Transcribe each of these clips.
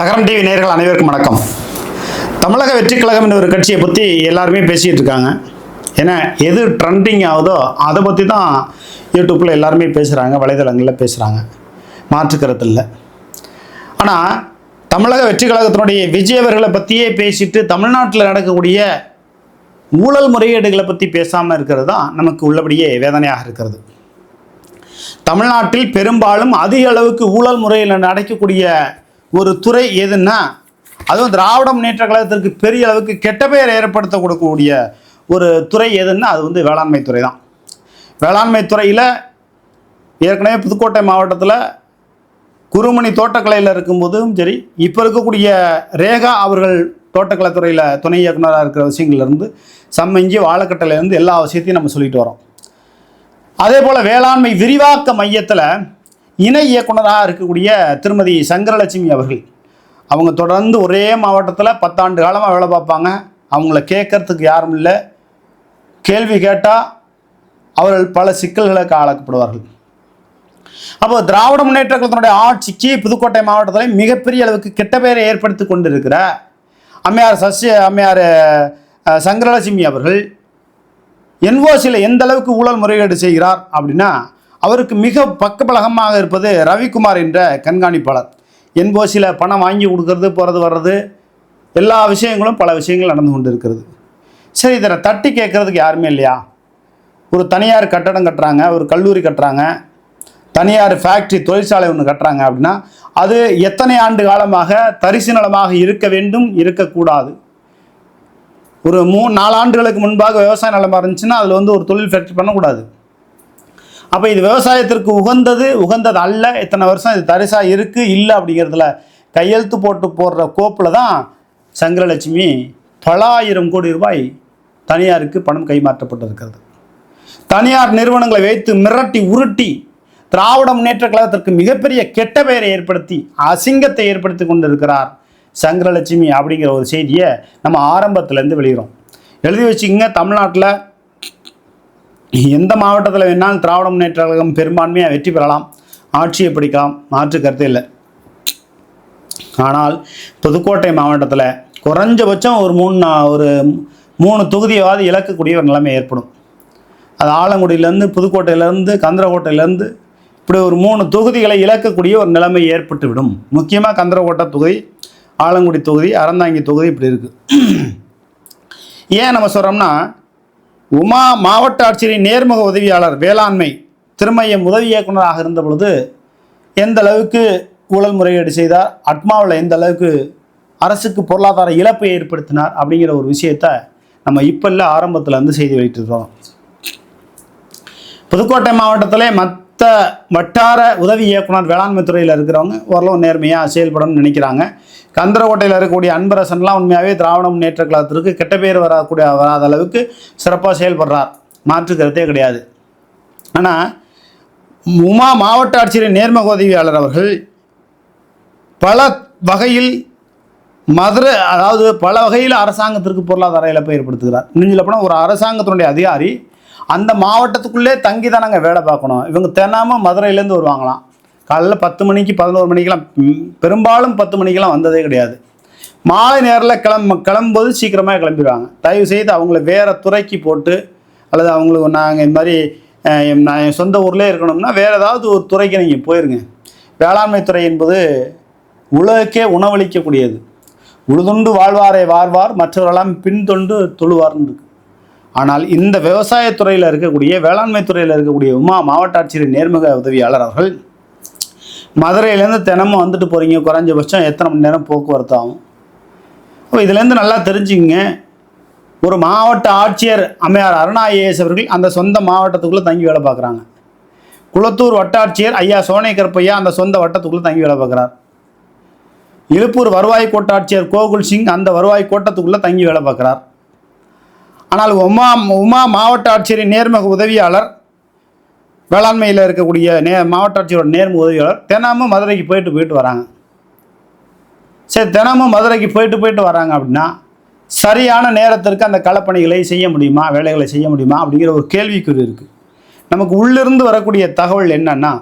தகரம் டிவி நேர்கள் அனைவருக்கும் வணக்கம். தமிழக வெற்றி கழகம் என்ற ஒரு கட்சியை பற்றி எல்லாருமே பேசிகிட்டு இருக்காங்க. ஏன்னா எது ட்ரெண்டிங் ஆகுதோ அதை பற்றி தான் யூடியூப்பில் எல்லாருமே பேசுகிறாங்க வலைதளங்களில் பேசுகிறாங்க மாற்றுக்கிறது இல்லை. ஆனால் தமிழக வெற்றி கழகத்தினுடைய விஜயவர்களை பற்றியே பேசிட்டு தமிழ்நாட்டில் நடக்கக்கூடிய ஊழல் முறையீடுகளை பற்றி பேசாமல் இருக்கிறது தான் நமக்கு உள்ளபடியே வேதனையாக இருக்கிறது. தமிழ்நாட்டில் பெரும்பாலும் அதிக அளவுக்கு ஊழல் முறையில் நடக்கக்கூடிய ஒரு துறை எதுன்னா அதுவும் திராவிட முன்னேற்ற கழகத்திற்கு பெரிய அளவுக்கு கெட்ட பெயர் ஏற்படுத்த கொடுக்கக்கூடிய ஒரு துறை எதுன்னா அது வந்து வேளாண்மை துறை தான். வேளாண்மை துறையில் ஏற்கனவே புதுக்கோட்டை மாவட்டத்தில் குருமணி தோட்டக்கலையில் இருக்கும்போதும் சரி இப்போ இருக்கக்கூடிய ரேகா அவர்கள் தோட்டக்கலைத்துறையில் துணை இயக்குனராக இருக்கிற விஷயங்கள்லேருந்து சம்மஞ்சி வாழைக்கட்டையிலேருந்து எல்லா விஷயத்தையும் நம்ம சொல்லிட்டு வரோம். அதே போல் வேளாண்மை விரிவாக்க மையத்தில் இணை இயக்குனராக இருக்கக்கூடிய திருமதி சங்கரலட்சுமி அவர்கள். அவங்க தொடர்ந்து ஒரே மாவட்டத்தில் பத்தாண்டு காலமாக வேலை பார்ப்பாங்க. அவங்கள கேட்கறதுக்கு யாரும் இல்லை. கேள்வி கேட்டால் அவர்கள் பல சிக்கல்களுக்கு ஆளாக்கப்படுவார்கள். அப்போ திராவிட முன்னேற்ற கழகத்தினுடைய ஆட்சிக்கு புதுக்கோட்டை மாவட்டத்தில் மிகப்பெரிய அளவுக்கு கெட்ட பெயரை ஏற்படுத்தி கொண்டிருக்கிற அம்மையார் சசிய அம்மையார் சங்கரலட்சுமி அவர்கள் என்ஓசியில் எந்த அளவுக்கு ஊழல் முறைகேடு செய்கிறார் அப்படின்னா அவருக்கு மிக பக்கபலகமாக இருப்பது ரவிக்குமார் என்ற கண்காணிப்பாளர். என்போசியில் பணம் வாங்கி கொடுக்கறது போகிறது வர்றது எல்லா விஷயங்களும் பல விஷயங்கள் நடந்து கொண்டு இருக்கிறது சரி இதில் தட்டி கேட்குறதுக்கு யாருமே இல்லையா? ஒரு தனியார் கட்டடம் கட்டுறாங்க ஒரு கல்லூரி கட்டுறாங்க தனியார் ஃபேக்ட்ரி தொழிற்சாலை ஒன்று கட்டுறாங்க அப்படின்னா அது எத்தனை ஆண்டு காலமாக தரிசு நலமாக இருக்க வேண்டும் இருக்கக்கூடாது. ஒரு மூணு நாலு ஆண்டுகளுக்கு முன்பாக விவசாய நிலமாக இருந்துச்சுன்னா அதில் வந்து ஒரு தொழில் ஃபேக்ட்ரி பண்ணக்கூடாது. அப்போ இது விவசாயத்திற்கு உகந்தது உகந்தது அல்ல. இத்தனை வருஷம் இது தரிசாக இருக்குது இல்லை அப்படிங்கிறதுல கையெழுத்து போட்டு போடுற கோப்பில் தான் சங்கரலட்சுமி பல ஆயிரம் கோடி ரூபாய் தனியாருக்கு பணம் கைமாற்றப்பட்டிருக்கிறது. தனியார் நிறுவனங்களை வைத்து மிரட்டி உருட்டி திராவிட முன்னேற்ற கழகத்திற்கு மிகப்பெரிய கெட்ட பெயரை ஏற்படுத்தி அசிங்கத்தை ஏற்படுத்தி கொண்டிருக்கிறார் சங்கரலட்சுமி அப்படிங்கிற ஒரு செய்தியை நம்ம ஆரம்பத்திலேருந்து வெளியிறோம். எழுதி வச்சுக்கோங்க தமிழ்நாட்டில் எந்த மாவட்டத்தில் வேணாலும் திராவிட முன்னேற்ற கழகம் பெரும்பான்மையாக வெற்றி பெறலாம்? ஆட்சியை பிடிக்கலாம். மாற்று கருத்து இல்லை. ஆனால் புதுக்கோட்டை மாவட்டத்தில் குறைஞ்சபட்சம் ஒரு மூணு நா- ஒரு மூணு தொகுதியாவது இழக்கக்கூடிய ஒரு நிலைமை ஏற்படும். அது ஆலங்குடியிலேருந்து புதுக்கோட்டையிலேருந்து கந்தரக்கோட்டையிலேருந்து இப்படி ஒரு மூணு தொகுதிகளை இழக்கக்கூடிய ஒரு நிலைமை ஏற்பட்டு விடும் முக்கியமாக கந்தரக்கோட்டை தொகுதி ஆலங்குடி தொகுதி அறந்தாங்கி தொகுதி இப்படி இருக்குது ஏன் நம்ம சொல்கிறோம்னா உமா மாவட்ட ஆட்சியரின் நேர்முக உதவியாளர் வேளாண்மை திருமையம் உதவி இயக்குனராக இருந்த பொழுது எந்த அளவுக்கு ஊழல் முறையீடு செய்தார் அட்மாவில் எந்த அளவுக்கு அரசுக்கு பொருளாதார இழப்பை ஏற்படுத்தினார் அப்படிங்கிற ஒரு விஷயத்தை நம்ம இப்போ இல்லை ஆரம்பத்தில் வந்து செய்தி வெளியிட்டிருக்கிறோம். புதுக்கோட்டை மாவட்டத்திலே மத் மற்ற வட்டார உதவி இயக்குனர் வேளாண்மை துறையில் இருக்கிறவங்க ஓரளவு நேர்மையாக செயல்படணும்னு நினைக்கிறாங்க. கந்தரக்கோட்டையில் இருக்கக்கூடிய அன்பரசன்லாம் உண்மையாகவே திராவிட முன்னேற்ற கழகத்திற்கு கெட்ட பேர் வரக்கூடிய வராத அளவுக்கு சிறப்பாக செயல்படுறார். மாற்று கருத்தே கிடையாது. ஆனால் உமா மாவட்ட ஆட்சியரின் நேர்முக உதவியாளர் அவர்கள் பல வகையில் மதுரை அதாவது பல வகையில் அரசாங்கத்திற்கு பொருளாதார இழப்பை ஏற்படுத்துகிறார். இன்னும் போனால் ஒரு அரசாங்கத்தினுடைய அதிகாரி அந்த மாவட்டத்துக்குள்ளே தங்கி தான் நாங்கள் வேலை பார்க்கணும். இவங்க தினமும் மதுரையிலேருந்து வருவாங்களாம். காலைல பத்து மணிக்கு பதினோரு மணிக்கெல்லாம் பெரும்பாலும் பத்து மணிக்கெல்லாம் வந்ததே கிடையாது. மாலை நேரில் கிளம்ப கிளம்பும்போது சீக்கிரமாக கிளம்பிடுவாங்க. தயவு செய்து அவங்கள வேறு துறைக்கு போட்டு அல்லது அவங்களுக்கு நாங்கள் இந்த மாதிரி நான் என் சொந்த ஊர்லேயே இருக்கணும்னா வேறு ஏதாவது ஒரு துறைக்கு நீங்கள் போயிருங்க. வேளாண்மை துறை என்பது உலகக்கே உணவளிக்கக்கூடியது. உழுதுண்டு வாழ்வாரை வாழ்வார் மற்றவரெல்லாம் பின்தொண்டு தொழுவார்னு இருக்கு ஆனால் இந்த விவசாயத்துறையில் இருக்கக்கூடிய வேளாண்மை துறையில் இருக்கக்கூடிய உமா மாவட்ட ஆட்சியர் நேர்முக உதவியாளர் அவர்கள் மதுரையிலேருந்து தினமும் வந்துட்டு போகிறீங்க குறைஞ்சபட்சம் எத்தனை மணி நேரம் போக்குவரத்து ஆகும்? அப்போ இதுலேருந்து நல்லா தெரிஞ்சுங்க ஒரு மாவட்ட ஆட்சியர் அம்மையார் அருணா ஐஏஎஸ் அவர்கள் அந்த சொந்த மாவட்டத்துக்குள்ளே தங்கி வேலை பார்க்குறாங்க. குளத்தூர் வட்டாட்சியர் ஐயா சோனை கருப்பையா அந்த சொந்த வட்டத்துக்குள்ளே தங்கி வேலை பார்க்குறார். இழுப்பூர் வருவாய் கோட்டாட்சியர் கோகுல் சிங் அந்த வருவாய் கோட்டத்துக்குள்ளே தங்கி வேலை பார்க்குறார். ஆனால் உமா உமா மாவட்ட ஆட்சியரின் நேர்முக உதவியாளர் வேளாண்மையில் இருக்கக்கூடிய நே மாவட்ட ஆட்சியரோட நேர்முக உதவியாளர் தினமும் மதுரைக்கு போயிட்டு போயிட்டு வராங்க. சரி தினமும் மதுரைக்கு போயிட்டு போயிட்டு வராங்க அப்படின்னா சரியான நேரத்திற்கு அந்த களப்பணிகளை செய்ய முடியுமா வேலைகளை செய்ய முடியுமா அப்படிங்கிற ஒரு கேள்விக்குறி இருக்குது நமக்கு உள்ளிருந்து வரக்கூடிய தகவல் என்னன்னா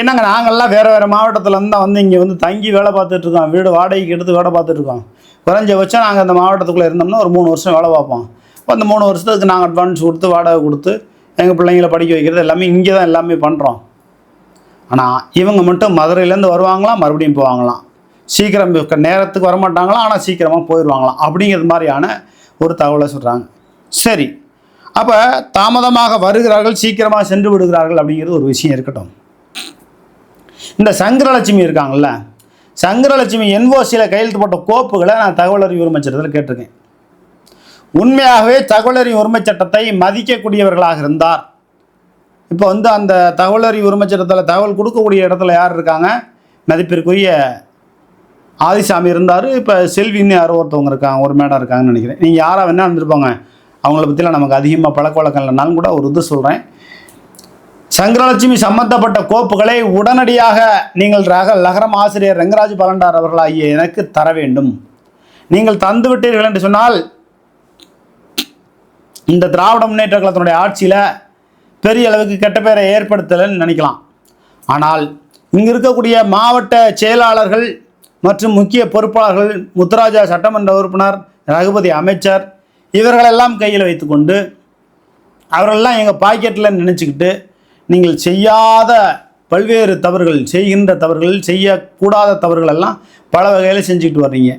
என்னங்க நாங்கள்லாம் வேறு வேறு மாவட்டத்துலேருந்து தான் வந்து இங்கே வந்து தங்கி வேலை பார்த்துட்டு இருக்கோம் வீடு வாடகைக்கு எடுத்து வேலை பார்த்துட்ருக்கோம். குறைஞ்சபட்சம் நாங்கள் அந்த மாவட்டத்துக்குள்ளே இருந்தோம்னா ஒரு மூணு வருஷம் வேலை பார்ப்போம். அந்த மூணு வருஷத்துக்கு நாங்கள் அட்வான்ஸ் கொடுத்து வாடகை கொடுத்து எங்கள் பிள்ளைங்களை படிக்க வைக்கிறது எல்லாமே இங்கே தான் எல்லாமே பண்ணுறோம் ஆனால் இவங்க மட்டும் மதுரையிலேருந்து வருவாங்களாம் மறுபடியும் போவாங்களாம். சீக்கிரம் நேரத்துக்கு வரமாட்டாங்களாம் ஆனால் சீக்கிரமாக போயிடுவாங்களாம். அப்படிங்கிறது மாதிரியான ஒரு தகவலை சொல்கிறாங்க சரி. அப்போ தாமதமாக வருகிறார்கள் சீக்கிரமாக சென்று விடுகிறார்கள் அப்படிங்கிறது ஒரு விஷயம் இருக்கட்டும். இந்த சங்கரலட்சுமி இருக்காங்கல்ல சங்கரலட்சுமி என்ஓசியில் கையெழுத்து போட்ட கோப்புகளை நான் தகவல் அறிவு உரிமை சட்டத்தில் கேட்டிருக்கேன். உண்மையாகவே தகவல் அறிவு உரிமை சட்டத்தை மதிக்கக்கூடியவர்களாக இருந்தார். இப்போ வந்து அந்த தகவல் அறிவு உரிமை சட்டத்தில் தகவல் கொடுக்கக்கூடிய இடத்துல யார் இருக்காங்க? மதிப்பிற்குரிய ஆதிசாமி இருந்தார். இப்போ செல்வின்னு யாரோ ஒருத்தவங்க இருக்காங்க ஒரு மேடம் இருக்காங்கன்னு நினைக்கிறேன். நீங்கள் யாராக வேணால் இருந்திருப்பாங்க. அவங்கள பற்றிலாம் நமக்கு அதிகமாக பழக்க வழக்கம் இல்லைனாலும் கூட ஒரு இது சொல்கிறேன் சங்கரலட்சுமி சம்பந்தப்பட்ட கோப்புகளை உடனடியாக நீங்கள் ரக லகரம் ஆசிரியர் ரங்கராஜ் பலண்டார் அவர்களாகிய எனக்கு தர வேண்டும். நீங்கள் தந்து விட்டீர்கள் என்று சொன்னால் இந்த திராவிட முன்னேற்ற கழகத்தினுடைய ஆட்சியில் பெரிய அளவுக்கு கெட்ட பேரை ஏற்படுத்தலைன்னு நினைக்கலாம். ஆனால் இங்கே இருக்கக்கூடிய மாவட்ட செயலாளர்கள் மற்றும் முக்கிய பொறுப்பாளர்கள் முத்துராஜா சட்டமன்ற உறுப்பினர் ரகுபதி அமைச்சர் இவர்களெல்லாம் கையில் வைத்துக்கொண்டு அவர்களெல்லாம் எங்கள் பாக்கெட்டில் நினச்சிக்கிட்டு நீங்கள் செய்யாத பல்வேறு தவறுகள் செய்கின்ற தவறுகள் செய்யக்கூடாத தவறுகள் எல்லாம் பல வகையில் செஞ்சுக்கிட்டு வர்றீங்க.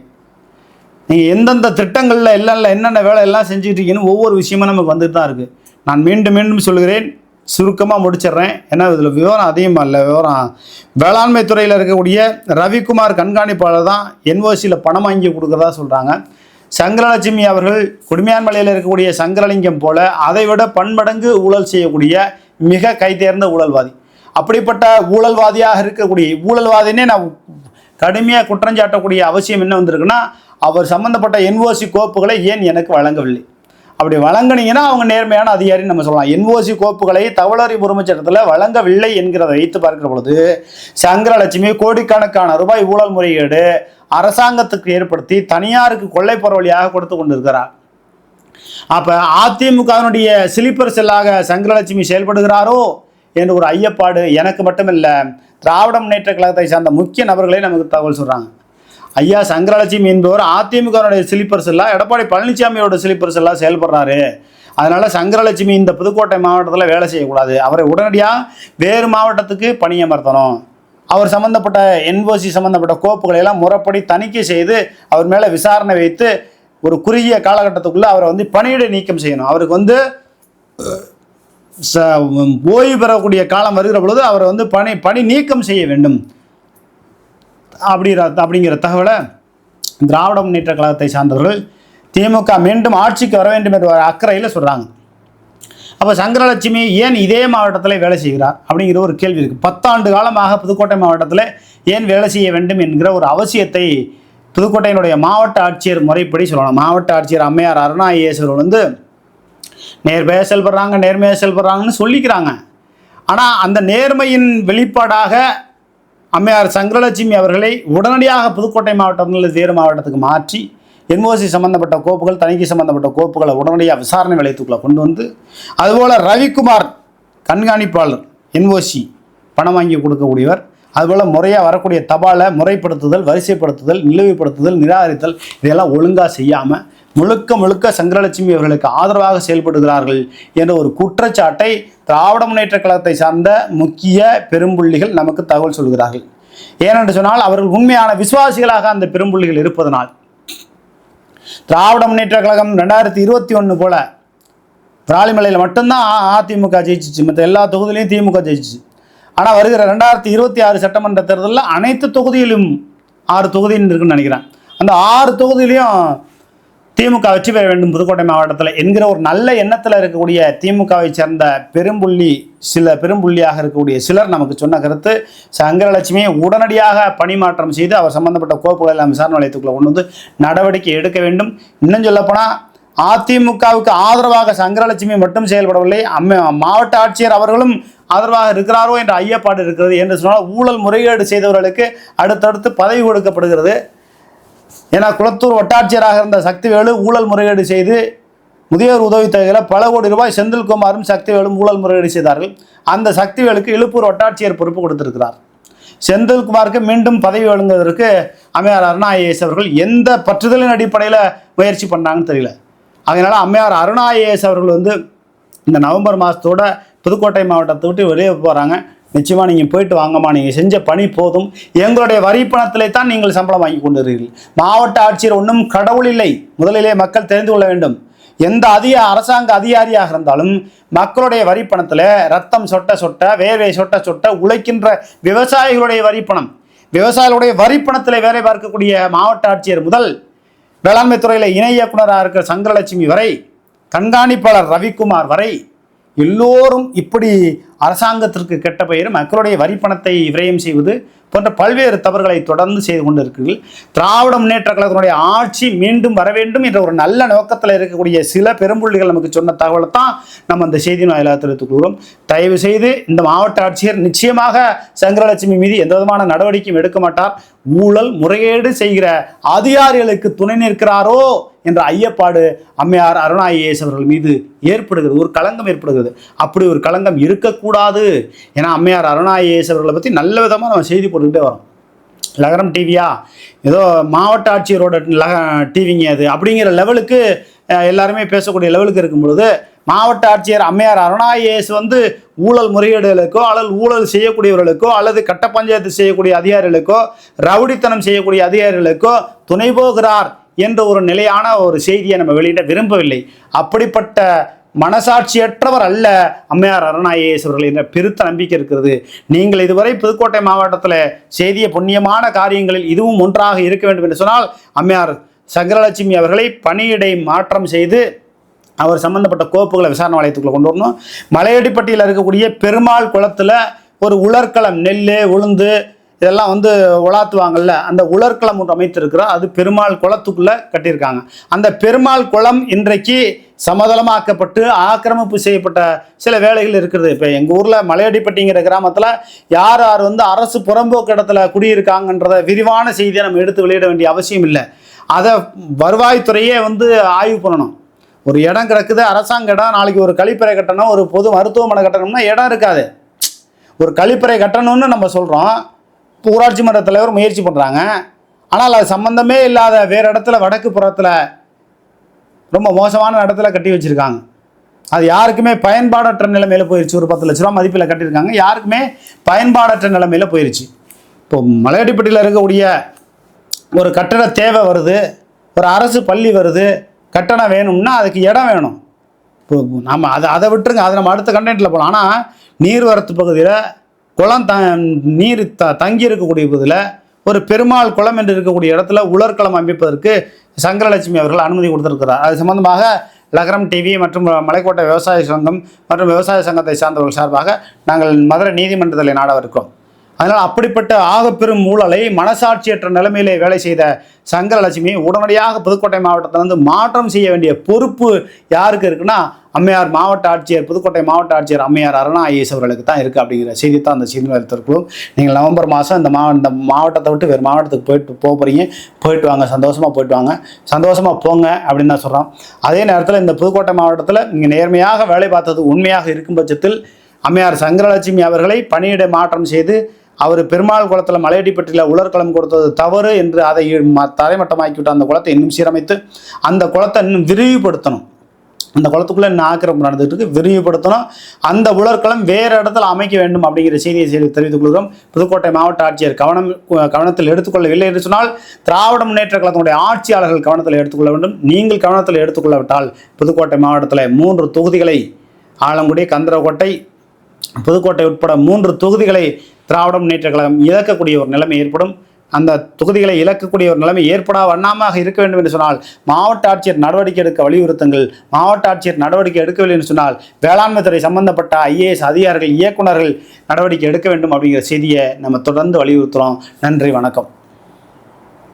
நீங்கள் எந்தெந்த திட்டங்களில் எல்லாம் என்னென்ன வேலை எல்லாம் செஞ்சுக்கிட்டு இருக்கீங்கன்னு ஒவ்வொரு விஷயமும் நமக்கு வந்துட்டு தான் இருக்குது நான் மீண்டும் மீண்டும் சொல்கிறேன் சுருக்கமாக முடிச்சிடுறேன். ஏன்னா இதில் விவரம் அதிகமாக இல்லை விவரம். வேளாண்மை துறையில் இருக்கக்கூடிய ரவிக்குமார் கண்காணிப்பாளர் தான் என்ஓசியில் பணம் வாங்கி கொடுக்குறதா சொல்கிறாங்க சங்கரலட்சுமி அவர்கள் குடிமையான்மலையில் இருக்கக்கூடிய சங்கரலிங்கம் போல அதை விட பன்மடங்கு ஊழல் செய்யக்கூடிய மிக கைதேர்ந்த ஊழல்வாதி. அப்படிப்பட்ட ஊழல்வாதியாக இருக்கக்கூடிய ஊழல்வாதினே நான் கடுமையாக குற்றஞ்சாட்டக்கூடிய அவசியம் என்ன வந்திருக்குன்னா அவர் சம்மந்தப்பட்ட என்ஓசி கோப்புகளை ஏன் எனக்கு வழங்கவில்லை? அப்படி வழங்கினீங்கன்னா அவங்க நேர்மையான அதிகாரின்னு நம்ம சொல்லலாம். என்ஓசி கோப்புகளை தவளறி உரிமை சட்டத்தில் வழங்கவில்லை என்கிறத வைத்து பார்க்கிற பொழுது சங்கரலட்சுமி கோடிக்கணக்கான ரூபாய் ஊழல் முறையீடு அரசாங்கத்துக்கு ஏற்படுத்தி தனியாருக்கு கொள்ளை பரவலியாக கொடுத்து கொண்டிருக்கிறார். அப்போ அதிமுகவினுடைய ஸ்லீப்பர் செல்லாக சங்கரலட்சுமி செயல்படுகிறாரோ என்ற ஒரு ஐயப்பாடு எனக்கு மட்டுமில்லை. திராவிட முன்னேற்ற கழகத்தை சார்ந்த முக்கிய நபர்களே நமக்கு தகவல் சொல்கிறாங்க ஐயா சங்கரலட்சுமி என்பவர் அதிமுகவினுடைய ஸ்லீப்பர்ஸ் எல்லாம் எடப்பாடி பழனிசாமியோட ஸ்லீப்பர் எல்லாம் செயல்படுறாரு. அதனால் சங்கரலட்சுமி இந்த புதுக்கோட்டை மாவட்டத்தில் வேலை செய்யக்கூடாது. அவரை உடனடியாக வேறு மாவட்டத்துக்கு பணியமர்த்தணும். அவர் சம்மந்தப்பட்ட என்ஓசி சம்மந்தப்பட்ட கோப்புகளை எல்லாம் முறைப்படி தணிக்கை செய்து அவர் மேலே விசாரணை வைத்து ஒரு குறுகிய காலகட்டத்துக்குள்ளே அவரை வந்து பணியிட நீக்கம் செய்யணும். அவருக்கு வந்து ச ஓய்வு பெறக்கூடிய காலம் வருகிற பொழுது அவரை வந்து பணி பணி நீக்கம் செய்ய வேண்டும். அப்படிங்கிற அப்படிங்கிற தகவலை திராவிட முன்னேற்ற கழகத்தை சார்ந்தவர்கள் திமுக மீண்டும் ஆட்சிக்கு வர வேண்டும் என்ற ஒரு அக்கறையில் சொல்கிறாங்க அப்போ சங்கரலட்சுமி ஏன் இதே மாவட்டத்தில் வேலை செய்கிறார்? அப்படிங்கிற ஒரு கேள்வி இருக்குது பத்தாண்டு காலமாக புதுக்கோட்டை மாவட்டத்தில் ஏன் வேலை செய்ய வேண்டும் என்கிற ஒரு அவசியத்தை புதுக்கோட்டையினுடைய மாவட்ட ஆட்சியர் முறைப்படி சொல்லணும். மாவட்ட ஆட்சியர் அம்மையார் அருணா ஐஏஎஸ் வந்து நேர்மையாக செயல்படுறாங்க நேர்மையாக செயல்படுறாங்கன்னு சொல்லிக்கிறாங்க. ஆனால் அந்த நேர்மையின் வெளிப்பாடாக அம்மையார் சங்கரலட்சுமி அவர்களை உடனடியாக புதுக்கோட்டை மாவட்டத்திலிருந்து வேறு மாவட்டத்துக்கு மாற்றி என்ஓசி சம்பந்தப்பட்ட கோப்புகள் தணிக்கை சம்பந்தப்பட்ட கோப்புகளை உடனடியாக விசாரணை நிலையத்துக்குள்ளே கொண்டு வந்து அதுபோல் ரவிக்குமார் கண்காணிப்பாளர் என்ஓசி பணம் வாங்கி கொடுக்கக்கூடியவர் அதுபோல் முறையாக வரக்கூடிய தபாலை முறைப்படுத்துதல் வரிசைப்படுத்துதல் நிலுவைப்படுத்துதல் நிராகரித்தல் இதெல்லாம் ஒழுங்காக செய்யாமல் முழுக்க முழுக்க சங்கரலட்சுமி அவர்களுக்கு ஆதரவாக செயல்படுகிறார்கள் என்ற ஒரு குற்றச்சாட்டை திராவிட முன்னேற்ற கழகத்தை சார்ந்த முக்கிய பெரும்புள்ளிகள் நமக்கு தகவல் சொல்கிறார்கள். ஏனென்று சொன்னால் அவர்கள் உண்மையான விசுவாசிகளாக அந்த பெரும்புள்ளிகள் இருப்பதனால். திராவிட முன்னேற்ற கழகம் ரெண்டாயிரத்தி இருபத்தி ஒன்று போல விராலிமலையில் மட்டும்தான் அதிமுக ஜெயிச்சிச்சு. மற்ற எல்லா தொகுதியிலையும் திமுக ஜெயிச்சிச்சு. ஆனால் வருகிற ரெண்டாயிரத்தி இருபத்தி ஆறு சட்டமன்ற தேர்தலில் அனைத்து தொகுதியிலும் ஆறு தொகுதின்னு இருக்குன்னு நினைக்கிறேன். அந்த ஆறு தொகுதியிலையும் திமுக வெற்றி பெற வேண்டும் புதுக்கோட்டை மாவட்டத்தில் என்கிற ஒரு நல்ல எண்ணத்தில் இருக்கக்கூடிய திமுகவை சேர்ந்த பெரும்புள்ளி சில பெரும்புள்ளியாக இருக்கக்கூடிய சிலர் நமக்கு சொன்ன கருத்து சங்கரலட்சுமியை உடனடியாக பணிமாற்றம் செய்து அவர் சம்பந்தப்பட்ட கோப்புகளை எல்லாம் விசாரணை நிலையத்துக்குள்ளே கொண்டு வந்து நடவடிக்கை எடுக்க வேண்டும். இன்னும் சொல்லப்போனால் அதிமுகவுக்கு ஆதரவாக சங்கரலட்சுமி மட்டும் செயல்படவில்லை. அம்மை மாவட்ட ஆட்சியர் அவர்களும் ஆதரவாக இருக்கிறாரோ என்ற ஐயப்பாடு இருக்கிறது என்று சொன்னால் ஊழல் முறைகேடு செய்தவர்களுக்கு அடுத்தடுத்து பதவி கொடுக்கப்படுகிறது. ஏன்னா குளத்தூர் வட்டாட்சியராக இருந்த சக்திவேலு ஊழல் முறைகேடு செய்து முதியோர் உதவித்தொகையில் பல கோடி ரூபாய் செந்தில்குமாரும் சக்திவேலும் ஊழல் முறையீடு செய்தார்கள். அந்த சக்திவேலுக்கு இழுப்பூர் வட்டாட்சியர் பொறுப்பு கொடுத்திருக்கிறார். செந்தில்குமாருக்கு மீண்டும் பதவி வழங்குவதற்கு அம்மையார் அருணா ஐஏஎஸ் அவர்கள் எந்த பற்றுதலின் அடிப்படையில் முயற்சி பண்ணாங்கன்னு தெரியல. அதனால் அம்மையார் அருணா ஐஏஎஸ் அவர்கள் வந்து இந்த நவம்பர் மாதத்தோட புதுக்கோட்டை மாவட்டத்தை விட்டு வெளியே போகிறாங்க நிச்சயமாக நீங்கள் போயிட்டு வாங்கம்மா. நீங்கள் செஞ்ச பணி போதும். எங்களுடைய வரி பணத்திலே தான் நீங்கள் சம்பளம் வாங்கி கொண்டிருக்கிறீர்கள். மாவட்ட ஆட்சியர் ஒன்றும் கடவுள் இல்லை. முதலிலே மக்கள் தெரிந்து கொள்ள வேண்டும். எந்த அதிக அரசாங்க அதிகாரியாக இருந்தாலும் மக்களுடைய வரி பணத்தில் ரத்தம் சொட்ட சொட்ட வேர்வை சொட்ட சொட்ட உழைக்கின்ற விவசாயிகளுடைய வரி பணம் விவசாயிகளுடைய வரி பணத்தில் வேலை பார்க்கக்கூடிய மாவட்ட ஆட்சியர் முதல் வேளாண்மை துறையில் இணை இயக்குநராக இருக்கிற சங்கரலட்சுமி வரை கண்காணிப்பாளர் ரவிக்குமார் வரை எல்லோரும் இப்படி அரசாங்கத்திற்கு கெட்ட பெயர் மக்களுடைய வரி பணத்தை விரயம் செய்வது போன்ற பல்வேறு தவறுகளை தொடர்ந்து செய்து கொண்டிருக்கிறீர்கள். திராவிட முன்னேற்ற கழகத்தினுடைய ஆட்சி மீண்டும் வர வேண்டும் என்ற ஒரு நல்ல நோக்கத்தில் இருக்கக்கூடிய சில பெரும்புள்ளிகள் நமக்கு சொன்ன தகவலை தான் நம்ம அந்த செய்தி வாயிலாக தெரிவித்துக் கொள்கிறோம். தயவு செய்து இந்த மாவட்ட ஆட்சியர் நிச்சயமாக சங்கரலட்சுமி மீது எந்த விதமான நடவடிக்கையும் எடுக்க மாட்டார். ஊழல் முறைகேடு செய்கிற அதிகாரிகளுக்கு துணை நிற்கிறாரோ என்ற ஐயப்பாடு அம்மையார் அருணா ஐஏஎஸ் அவர்கள் மீது ஏற்படுகிறது. ஒரு களங்கம் ஏற்படுகிறது. அப்படி ஒரு களங்கம் இருக்கக்கூடாது. ஏன்னா அம்மையார் அருணா ஐஏஎஸ் அவர்களை பற்றி நல்ல விதமாக நம்ம செய்தி போட்டுக்கிட்டே வரும் லகரம் டிவியா? ஏதோ மாவட்ட ஆட்சியரோட லக டிவிங்க அது. அப்படிங்கிற லெவலுக்கு எல்லாருமே பேசக்கூடிய லெவலுக்கு இருக்கும் பொழுது மாவட்ட ஆட்சியர் அம்மையார் அருணா ஐஏஎஸ் வந்து ஊழல் முறையீடுகளுக்கோ அல்லது ஊழல் செய்யக்கூடியவர்களுக்கோ அல்லது கட்ட பஞ்சாயத்து செய்யக்கூடிய அதிகாரிகளுக்கோ ரவுடித்தனம் செய்யக்கூடிய அதிகாரிகளுக்கோ துணை போகிறார் என்ற ஒரு நிலையான ஒரு செய்தியை நம்ம வெளியிட விரும்பவில்லை. அப்படிப்பட்ட மனசாட்சியற்றவர் அல்ல அம்மையார் அருணா அவர்கள் என்ற பெருத்த நம்பிக்கை இருக்கிறது. நீங்கள் இதுவரை புதுக்கோட்டை மாவட்டத்தில் செய்திய புண்ணியமான காரியங்களில் இதுவும் ஒன்றாக இருக்க வேண்டும் என்று சொன்னால் அம்மையார் சங்கரலட்சுமி அவர்களை பணியிடை மாற்றம் செய்து அவர் சம்பந்தப்பட்ட கோப்புகளை விசாரணை வளையத்துக்குள்ள கொண்டு வரணும். மலையடிப்பட்டியில் இருக்கக்கூடிய பெருமாள் குளத்தில் ஒரு உலர்களம் நெல் உளுந்து இதெல்லாம் வந்து உலாத்துவாங்கல்ல அந்த உலர்களம் ஒன்று அமைத்திருக்கிறோம். அது பெருமாள் குளத்துக்குள்ளே கட்டியிருக்காங்க. அந்த பெருமாள் குளம் இன்றைக்கு சமதளமாக்கப்பட்டு ஆக்கிரமிப்பு செய்யப்பட்ட சில வேலைகள் இருக்கிறது இப்போ எங்கள் ஊரில் மலையடிப்பட்டிங்கிற கிராமத்தில் யார் யார் வந்து அரசு புறம்போக்கு இடத்துல குடியிருக்காங்கன்றத விரிவான செய்தியை நம்ம எடுத்து வெளியிட வேண்டிய அவசியம் இல்லை. அதை வருவாய்த்துறையே வந்து ஆய்வு பண்ணணும். ஒரு இடம் கிடக்குது அரசாங்க இடம் நாளைக்கு ஒரு கழிப்பறை கட்டணும் ஒரு பொது மருத்துவமனை கட்டணும்னா இடம் இருக்காது. ஒரு கழிப்பறை கட்டணும்னு நம்ம சொல்கிறோம் ஊராட்சி மன்ற தலைவர் முயற்சி பண்ணுறாங்க ஆனால் அது சம்மந்தமே இல்லாத வேறு இடத்துல வடக்கு புறத்தில் ரொம்ப மோசமான இடத்துல கட்டி வச்சுருக்காங்க. அது யாருக்குமே பயன்பாடற்ற நிலைமையில் போயிருச்சு. ஒரு பத்து லட்ச ரூபா மதிப்பில் கட்டியிருக்காங்க. யாருக்குமே பயன்பாடற்ற நிலைமையில் போயிருச்சு. இப்போ மலையடிப்பட்டியில் இருக்கக்கூடிய ஒரு கட்டட தேவை வருது. ஒரு அரசு பள்ளி வருது. கட்டணம் வேணும்னா அதுக்கு இடம் வேணும். இப்போ நம்ம அதை அதை விட்டுருங்க. அதை நம்ம அடுத்த கண்டென்ட்டில் போகலாம் ஆனால் நீர்வரத்து பகுதியில் குளம் த நீர் த தங்கி இருக்கக்கூடிய இதில் ஒரு பெருமாள் குளம் என்று இருக்கக்கூடிய இடத்துல உலர்களம் அமைப்பதற்கு சங்கரலட்சுமி அவர்கள் அனுமதி கொடுத்திருக்கிறார். அது சம்பந்தமாக லகரம் டிவி மற்றும் மலைக்கோட்டை விவசாய சங்கம் மற்றும் விவசாய சங்கத்தை சார்ந்தவர்கள் சார்பாக நாங்கள் மதுரை நீதிமன்றத்தில் நாடவிருக்கிறோம். அதனால் அப்படிப்பட்ட ஆகப்பெரும் ஊழலை மனசாட்சியற்ற நிலைமையிலே வேலை செய்த சங்கரலட்சுமி உடனடியாக புதுக்கோட்டை மாவட்டத்திலிருந்து மாற்றம் செய்ய வேண்டிய பொறுப்பு யாருக்கு இருக்குன்னா அம்மையார் மாவட்ட ஆட்சியர் புதுக்கோட்டை மாவட்ட ஆட்சியர் அம்மையார் அருணா ஐஎஸ் அவர்களுக்கு தான் இருக்குது அப்படிங்கிற செய்தி தான் அந்த செய்தி எடுத்திருக்கிறோம் நீங்கள் நவம்பர் மாதம் இந்த மா இந்த மாவட்டத்தை விட்டு வேறு மாவட்டத்துக்கு போயிட்டு போக போகிறீங்க போயிட்டு வாங்க சந்தோஷமாக போயிட்டு வாங்க. சந்தோஷமாக போங்க அப்படின்னு தான் சொல்கிறோம் அதே நேரத்தில் இந்த புதுக்கோட்டை மாவட்டத்தில் நீங்கள் நேர்மையாக வேலை பார்த்தது உண்மையாக இருக்கும் பட்சத்தில் அம்மையார் சங்கரலட்சுமி அவர்களை பணியிட மாற்றம் செய்து அவர் பெருமாள் குளத்தில் மலையடிப்பட்டியில் உலர்களம் கொடுத்தது தவறு என்று அதை ம- தரைமட்டமாக்கிவிட்டு அந்த குளத்தை இன்னும் சீரமைத்து அந்த குளத்தை இன்னும் விரிவுபடுத்தணும். அந்த குளத்துக்குள்ளே இன்னும் ஆக்கிரமிப்பு நடந்துட்டு இருக்கு. விரிவுபடுத்தணும். அந்த உலர்களம் வேறு இடத்துல அமைக்க வேண்டும் அப்படிங்கிற செய்தியை செய்தி தெரிவித்துக் கொள்கிறோம். புதுக்கோட்டை மாவட்ட ஆட்சியர் கவனம் கவனத்தில் எடுத்துக்கொள்ளவில்லை என்று சொன்னால் திராவிட முன்னேற்ற கழகத்தினுடைய ஆட்சியாளர்கள் கவனத்தில் எடுத்துக்கொள்ள வேண்டும். நீங்கள் கவனத்தில் எடுத்துக்கொள்ளவிட்டால் புதுக்கோட்டை மாவட்டத்தில் மூன்று தொகுதிகளை ஆலங்குடி கந்தரக்கோட்டை புதுக்கோட்டை உட்பட மூன்று தொகுதிகளை திராவிட முன்னேற்ற கழகம் இழக்கக்கூடிய ஒரு நிலைமை ஏற்படும். அந்த தொகுதிகளை இழக்கக்கூடிய ஒரு நிலைமை ஏற்படா வண்ணாமாக இருக்க வேண்டும் என்று சொன்னால் மாவட்ட ஆட்சியர் நடவடிக்கை எடுக்க வலியுறுத்துங்கள். மாவட்ட ஆட்சியர் நடவடிக்கை எடுக்கவில்லை என்று சொன்னால் வேளாண்மை துறை சம்பந்தப்பட்ட ஐஏஎஸ் அதிகாரிகள் இயக்குனர்கள் நடவடிக்கை எடுக்க வேண்டும் அப்படிங்கிற செய்தியை நம்ம தொடர்ந்து வலியுறுத்துகிறோம் நன்றி வணக்கம்.